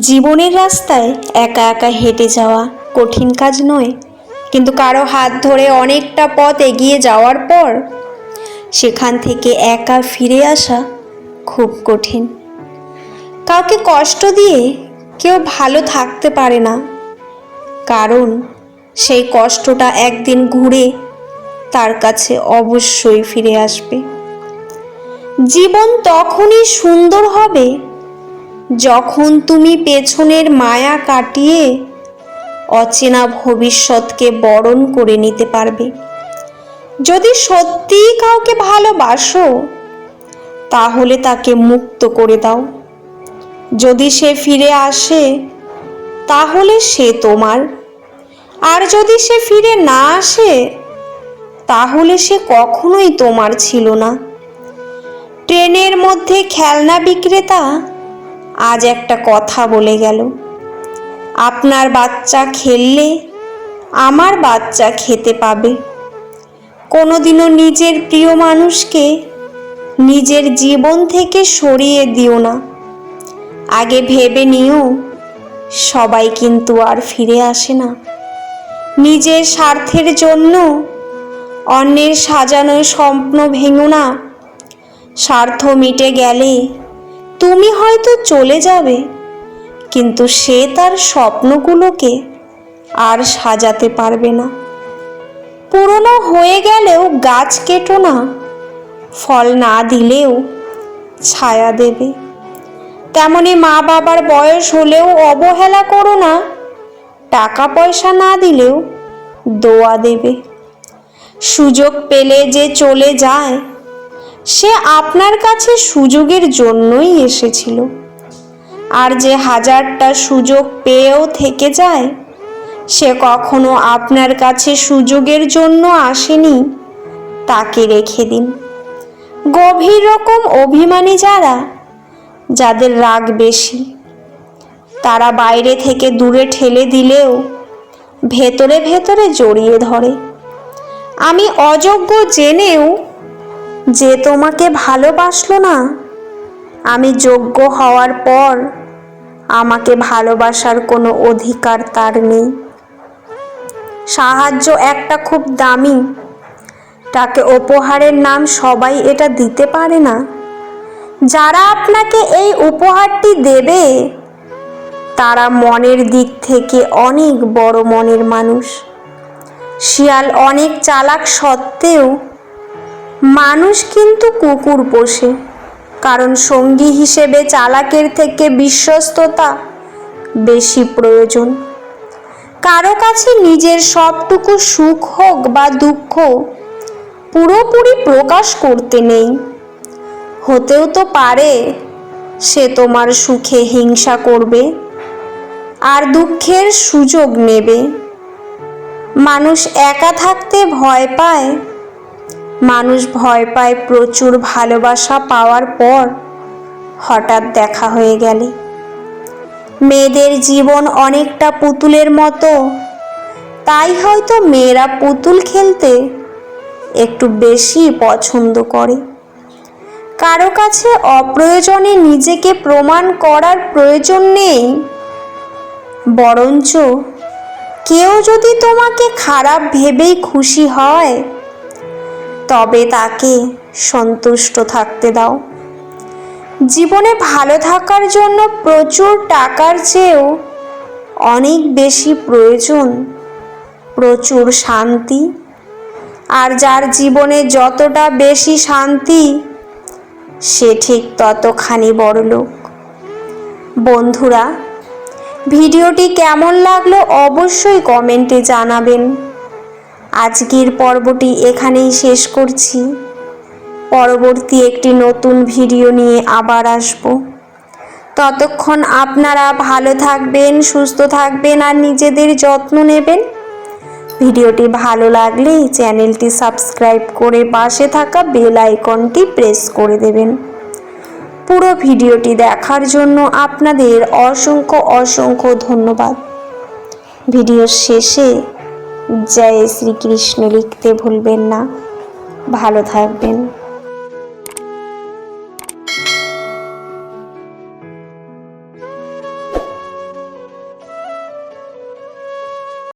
জীবনের রাস্তায় একা একা হেঁটে যাওয়া কঠিন কাজ নয়। কিন্তু কারও হাত ধরে অনেকটা পথ এগিয়ে যাওয়ার পর সেখান থেকে একা ফিরে আসা খুব কঠিন। কাউকে কষ্ট দিয়ে কেউ ভালো থাকতে পারে না। কারণ সেই কষ্টটা একদিন ঘুরে তার কাছে অবশ্যই ফিরে আসবে। জীবন তখনই সুন্দর হবে যখন তুমি পেছনের মায়া কাটিয়ে অচেনা ভবিষ্যৎকে বরণ করে নিতে পারবে। যদি সত্যিই কাউকে ভালোবাসো, তাহলে তাকে মুক্ত করে দাও। যদি সে ফিরে আসে, তাহলে সে তোমার। আর যদি সে ফিরে না আসে, তাহলে সে কখনোই তোমার ছিল না। ট্রেনের মধ্যে খেলনা বিক্রেতা আজ একটা কথা বলে গেল। আপনার বাচ্চা খেললে আমার বাচ্চা খেতে পাবে। কোনোদিনও নিজের প্রিয় মানুষকে নিজের জীবন থেকে সরিয়ে দিও না। আগে ভেবে নিও, সবাই কিন্তু আর ফিরে আসে না। নিজের স্বার্থের জন্য অন্যের সাজানো স্বপ্ন ভেঙো না। স্বার্থ মিটে গেলে তুমি হয়তো চলে যাবে, কিন্তু সে তার স্বপ্নগুলোকে আর সাজাতে পারবে না। পুরনো হয়ে গেলেও গাছ কেটো না, ফল না দিলেও ছায়া দেবে। তেমনি মা বাবার বয়স হলেও অবহেলা করো না, টাকা পয়সা না দিলেও দোয়া দেবে। সুযোগ পেলে যে চলে যায় সে আপনার কাছে সুযোগের জন্যই এসেছিল। আর যে হাজারটা সুযোগ পেয়েও থেকে যায়, সে কখনো আপনার কাছে সুযোগের জন্য আসেনি, তাকে রেখে দিন। গভীর রকম অভিমানী যারা, যাদের রাগ বেশি, তারা বাইরে থেকে দূরে ঠেলে দিলেও ভেতরে ভেতরে জড়িয়ে ধরে। আমি অযোগ্য জেনেও যে তোমাকে ভালোবাসলো না, আমি যোগ্য হওয়ার পর আমাকে ভালোবাসার কোনো অধিকার তার নেই। সাহায্য একটা খুব দামি, তাকে উপহারের নাম সবাই এটা দিতে পারে না। যারা আপনাকে এই উপহারটি দেবে, তারা মনের দিক থেকে অনেক বড় মনের মানুষ। শিয়াল অনেক চালাক সত্ত্বেও মানুষ কিন্তু কুকুর পোষে। কারণ সঙ্গী হিসেবে চালাকের থেকে বিশ্বস্ততা বেশি প্রয়োজন। কারও কাছে নিজের সবটুকু সুখ হোক বা দুঃখ, পুরোপুরি প্রকাশ করতে নেই। হতেও তো পারে সে তোমার সুখে হিংসা করবে আর দুঃখের সুযোগ নেবে। মানুষ একা থাকতে ভয় পায় মানুষ ভয় পায় প্রচুর ভালোবাসা পাওয়ার পর হঠাৎ দেখা হয়ে গেলে। মেয়েদের জীবন অনেকটা পুতুলের মতো। তাই হয়তো মেয়েরা পুতুল খেলতে একটু বেশি পছন্দ করে। কারও কাছে অপ্রয়োজনে নিজেকে প্রমাণ করার প্রয়োজন নেই। বরঞ্চ কেউ যদি তোমাকে খারাপ ভেবেই খুশি হয় তবে তাকে সন্তুষ্ট থাকতে দাও। জীবনে ভালো থাকার জন্য প্রচুর টাকার চেয়েও অনেক বেশি প্রয়োজন, প্রচুর শান্তি। আর যার জীবনে যতটা বেশি শান্তি, সে ঠিক ততখানি বড়লোক। বন্ধুরা, ভিডিওটি কেমন লাগল অবশ্যই কমেন্টে জানাবেন। আজকের পর্বটি এখানেই শেষ করছি। পরবর্তী একটি নতুন ভিডিও নিয়ে আবার আসব। ততক্ষণ আপনারা ভালো থাকবেন, সুস্থ থাকবেন আর নিজেদের যত্ন নেবেন। ভিডিওটি ভালো লাগলে চ্যানেলটি সাবস্ক্রাইব করে পাশে থাকা বেল আইকনটি প্রেস করে দেবেন। পুরো ভিডিওটি দেখার জন্য আপনাদের অসংখ্য অসংখ্য ধন্যবাদ। ভিডিওর শেষে জয় শ্রীকৃষ্ণ লিখতে ভুলবেন না। ভালো থাকবেন।